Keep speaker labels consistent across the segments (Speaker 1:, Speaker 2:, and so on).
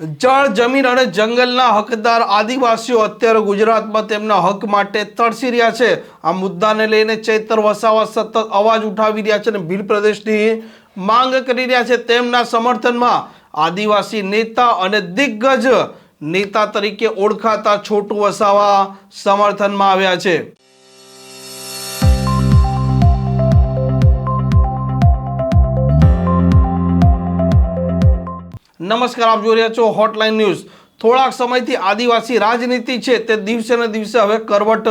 Speaker 1: જળ, જમીન અને જંગલના હકદાર આદિવાસીઓ અત્યારે ગુજરાતમાં તેમના હક માટે તરસી રહ્યા છે. આ મુદ્દાને લઈને ચૈતર વસાવા સતત અવાજ ઉઠાવી રહ્યા છે અને ભીલ પ્રદેશની માંગ કરી રહ્યા છે. તેમના સમર્થનમાં આદિવાસી નેતા અને દિગ્ગજ નેતા તરીકે ઓળખાતા છોટુ વસાવા સમર્થનમાં આવ્યા છે. નમસ્કાર, આપ જોઈ રહ્યા છો હોટલાઇન ન્યૂઝ થોડાક સમયથી આદિવાસી રાજનીતિ છે તે દિવસે ને દિવસે હવે કરવટ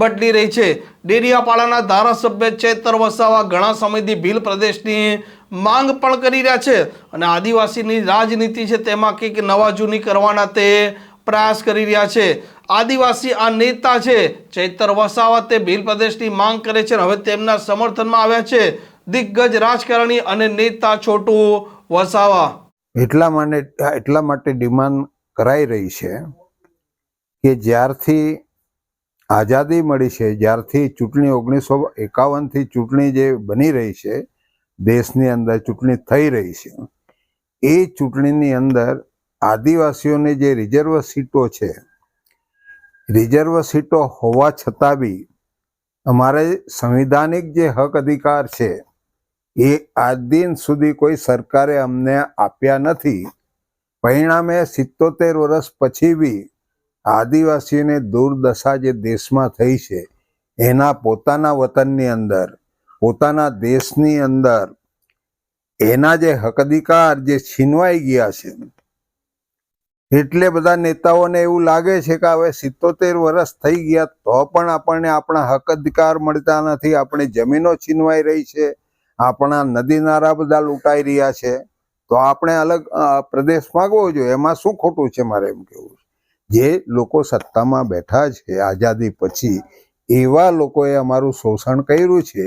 Speaker 1: બદલી રહી છે. ડેડિયાપાડાના ધારાસભ્ય ચેતર વસાવા ઘણા સમયથી ભીલ પ્રદેશની માંગ પણ કરી રહ્યા છે અને આદિવાસીની રાજનીતિ છે તેમાં કંઈક નવા જૂની કરવાના તે પ્રયાસ કરી રહ્યા છે. આદિવાસી આ નેતા છે, ચૈતર વસાવા તે ભીલ પ્રદેશની માંગ કરે છે હવે તેમના સમર્થનમાં આવ્યા છે. દિગ્ગજ રાજકારણી અને નેતા છોટુ વસાવા.
Speaker 2: એટલા માટે એટલા માટે ડિમાન્ડ કરાઈ રહી છે કે જ્યારથી આઝાદી મળી છે, જ્યારથી ચૂંટણી ઓગણીસો એકાવનથી ચૂંટણી જે બની રહી છે, દેશની અંદર ચૂંટણી થઈ રહી છે. એ ચૂંટણીની અંદર આદિવાસીઓની જે રિઝર્વ સીટો છે, રિઝર્વ સીટો હોવા છતાં બી અમારે સંવિધાનિક જે હક અધિકાર છે એ આજ દિન સુધી કોઈ સરકારે અમને આપ્યા નથી. પરિણામે સિત્તોતેર વર્ષ પછી બી આદિવાસીઓને દુર્દશા જે દેશમાં થઈ છે, એના પોતાના વતનની અંદર, પોતાના દેશની અંદર, એના જે હક અધિકાર જે છીનવાઈ ગયા છે, એટલે બધા નેતાઓને એવું લાગે છે કે હવે સિત્તોતેર વર્ષ થઈ ગયા તો પણ આપણને આપણા હક અધિકાર મળતા નથી, આપણે જમીનો છીનવાઈ રહી છે. આપણા નદી નારા બધા લૂંટાઈ રહ્યા છે. તો આપણે અલગ પ્રદેશ માગવો જોઈએ. એમાં શું ખોટું છે મારે એમ કેવું જે લોકો સત્તામાં બેઠા છે આઝાદી પછી, એવા લોકોએ અમારું શોષણ કર્યું છે,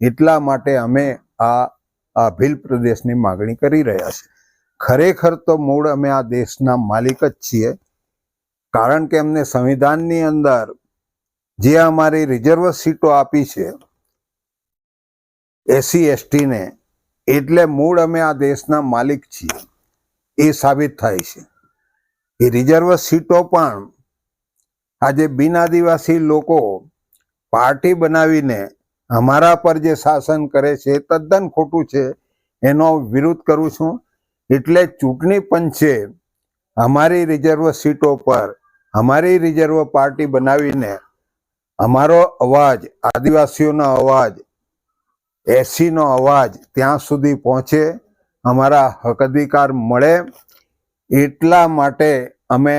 Speaker 2: એટલા માટે અમે આ આ ભીલ પ્રદેશની માગણી કરી રહ્યા છે. ખરેખર તો મૂળ અમે આ દેશના માલિક જ છીએ. કારણ કે અમને સંવિધાનની અંદર જે અમારી રિઝર્વ સીટો આપી છે એસસી એસટીને, એટલે મૂળ અમે આ દેશના માલિક છીએ, એ સાબિત થાય છે. એ રિઝર્વ સીટો પણ આજે બિન આદિવાસી લોકો પાર્ટી બનાવીને અમારા પર જે શાસન કરે છે તદ્દન ખોટું છે. એનો વિરોધ કરું છું. એટલે ચૂંટણી પંચે અમારી રિઝર્વ સીટો પર અમારી રિઝર્વ પાર્ટી બનાવીને અમારો અવાજ, આદિવાસીઓનો અવાજ એસીનો અવાજ ત્યાં સુધી પહોંચે, અમારા હક અધિકાર મળે. એટલા માટે અમે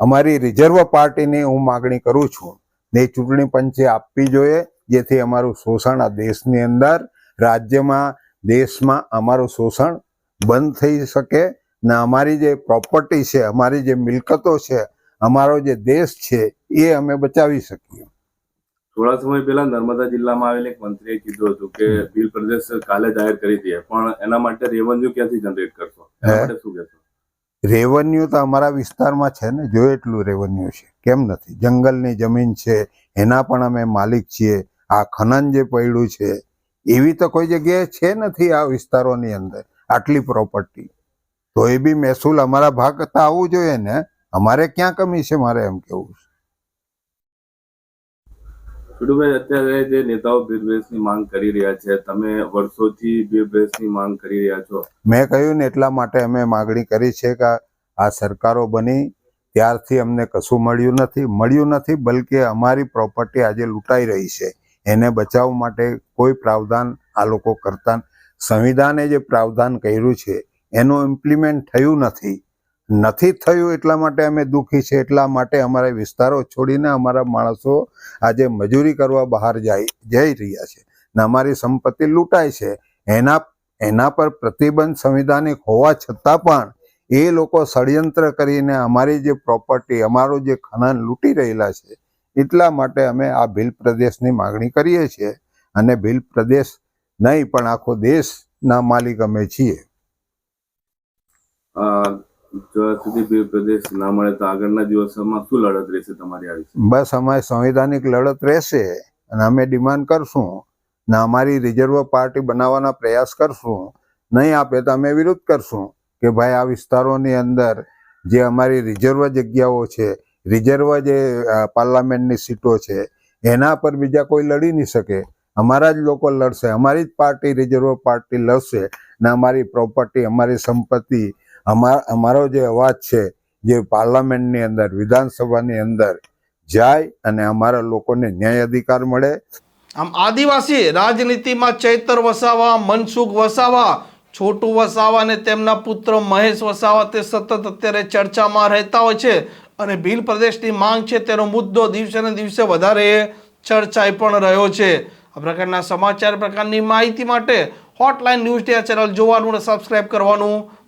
Speaker 2: અમારી રિઝર્વ પાર્ટીની હું માગણી કરું છું, ને ચૂંટણી પંચે આપવી જોઈએ, જેથી અમારું શોષણ આ દેશની અંદર, રાજ્યમાં, દેશમાં અમારું શોષણ બંધ થઈ શકે. ને અમારી જે પ્રોપર્ટી છે, અમારી જે મિલકતો છે, અમારો જે દેશ છે, એ અમે બચાવી શકીએ.
Speaker 3: થોડા સમય પહેલા નર્મદા જિલ્લામાં આવેલ એક મંત્રીએ કીધું હતું કે ભીલ પ્રદેશ કાલે જાહેર કરી દઈએ પણ એના માટે રેવન્યુ ક્યાંથી જનરેટ કરશો? માટે શું કહેશો?
Speaker 2: રેવન્યુ તો અમારા વિસ્તારમાં છે ને જો એટલું રેવન્યુ છે. કેમ નથી? જંગલની જમીન છે એના પણ અમે માલિક છીએ આ ખનન જે પડ્યું છે એવી તો કોઈ જગ્યાએ છે નથી આ વિસ્તારોની અંદર આટલી પ્રોપર્ટી તો એ બી મહેસૂલ અમારા ભાગ કરતા આવવું જોઈએ ને. અમારે ક્યાં કમી છે મારે એમ કેવું છે?
Speaker 3: છોટુભાઈ અત્યારે જે નેતાઓ પ્રદેશની માંગ કરી રહ્યા છે, તમે વર્ષોથી ભીલની માંગ કરી રહ્યા છો.
Speaker 2: મેં કહ્યું ને એટલા માટે અમે માગણી કરી છે કે આ સરકારો બની, ત્યારથી અમને કશું મળ્યું નથી. મળ્યું નથી, બલકે અમારી પ્રોપર્ટી આજે લૂંટાઈ રહી છે. એને બચાવવા માટે કોઈ પ્રાવધાન આ લોકો કરતા સંવિધાને જે પ્રાવધાન કર્યું છે, એનું ઇમ્પ્લિમેન્ટ થયું નથી. નથી થયું એટલા માટે અમે દુઃખી છે, એટલા માટે અમારા વિસ્તારો છોડીને અમારા માણસો આજે મજૂરી કરવા બહાર જાય, જઈ રહ્યા છે. ને અમારી સંપત્તિ લૂંટાય છે. એના એના પર પ્રતિબંધ સંવિધાનિક હોવા છતાં પણ એ લોકો ષડયંત્ર કરીને અમારી જે પ્રોપર્ટી, અમારું જે ખનન લૂંટી રહેલા છે, એટલા માટે અમે આ ભીલ પ્રદેશની માગણી કરીએ છીએ. અને ભીલ પ્રદેશ નહીં, પણ આખો દેશના માલિક અમે છીએ. બસ અમારી સંવિધાનિક લડત રહેશે અને અમે ડિમાન્ડ કરશું ને અમારી રિઝર્વ પાર્ટી બનાવવાના પ્રયાસ કરશું. નહીં આપે તો અમે વિરોધ કરશું કે ભાઈ આ વિસ્તારોની અંદર જે અમારી રિઝર્વ જગ્યાઓ છે, રિઝર્વ જે પાર્લામેન્ટની સીટો છે, એના પર બીજા કોઈ લડી નહીં શકે. અમારા જ લોકો લડશે, અમારી જ પાર્ટી રિઝર્વ પાર્ટી લડશે ને અમારી પ્રોપર્ટી, અમારી સંપત્તિ અમારો જે અવાજ છે, જે પાર્લામેન્ટની અંદર, વિધાનસભાની અંદર જાય અને અમારા લોકોને ન્યાય અધિકાર મળે.
Speaker 1: આમ આદિવાસી રાજનીતિમાં ચૈતર વસાવા, મનસુખ વસાવા, છોટુ વસાવા અને તેમના પુત્ર મહેશ વસાવા તે સતત અત્યારે ચર્ચામાં રહેતા હોય છે અને ભીલ પ્રદેશની માંગ છે તેનો મુદ્દો દિવસે ને દિવસે વધારે ચર્ચાઈ પણ રહ્યો છે. આ પ્રકારના સમાચાર પ્રકારની માહિતી માટે હોટલાઇન ન્યૂઝ ચેનલ જોવાનું અને સબસ્ક્રાઈબ કરવાનું